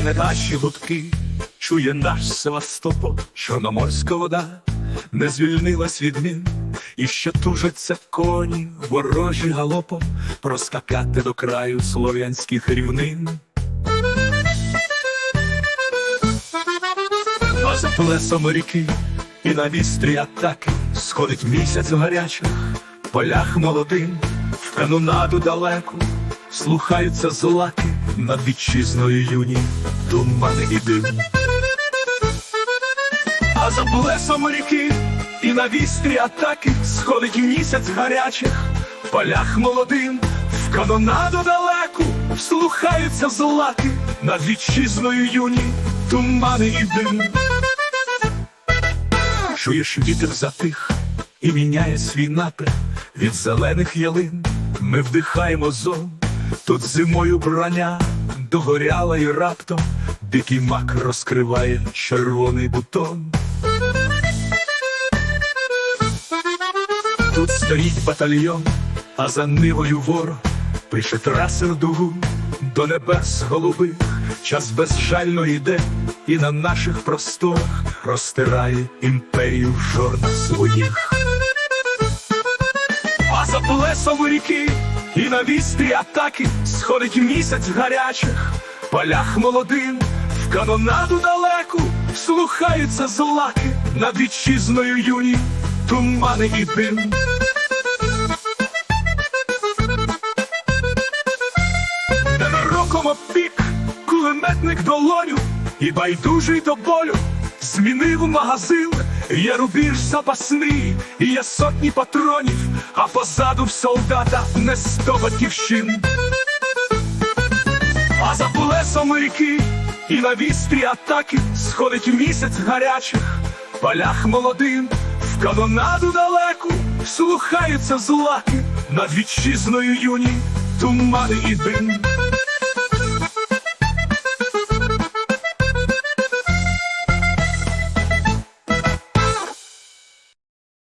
Чує не наші гудки, чує наш Севастополь, чорноморська вода не звільнилась від мін, і ще тужаться коні, ворожі галопом проскакати до краю слов'янських рівнин. А за плесом ріки і на вістрі атаки сходить місяць в гарячих полях молодим, в канонаду далеку слухаються злаки над вітчизною юні, тумани і дим. А за плесом ріки і на вістрі атаки сходить місяць гарячих в полях молодим, в канонаду далеку слухаються злаки над вітчизною юні, тумани і дим. Чуєш вітер затих і міняє свій напрям від зелених ялин. Ми вдихаємо зон, тут зимою броня догоряла і раптом дикий мак розкриває червоний бутон. Тут стоїть батальйон, а за нивою ворог пише трасер дугу до небес голубих. Час безжально йде, і на наших просторах розтирає імперію жорна своїх. А за плесом ріки на вістрі атаки сходить місяць гарячих полях молодим, в канонаду далеку слухаються злаки над вітчизною юні, тумани і дим. Ненароком опік, кулеметник долоню і байдужий до болю. Змінив магазин, є рубіж запасний, і є сотні патронів, а позаду в солдата не сто батьківщин. А за плесом ріки і на вістрі атаки сходить місяць гарячих полях молодим, в канонаду далеку слухаються злаки над вітчизною юні, тумани і дим.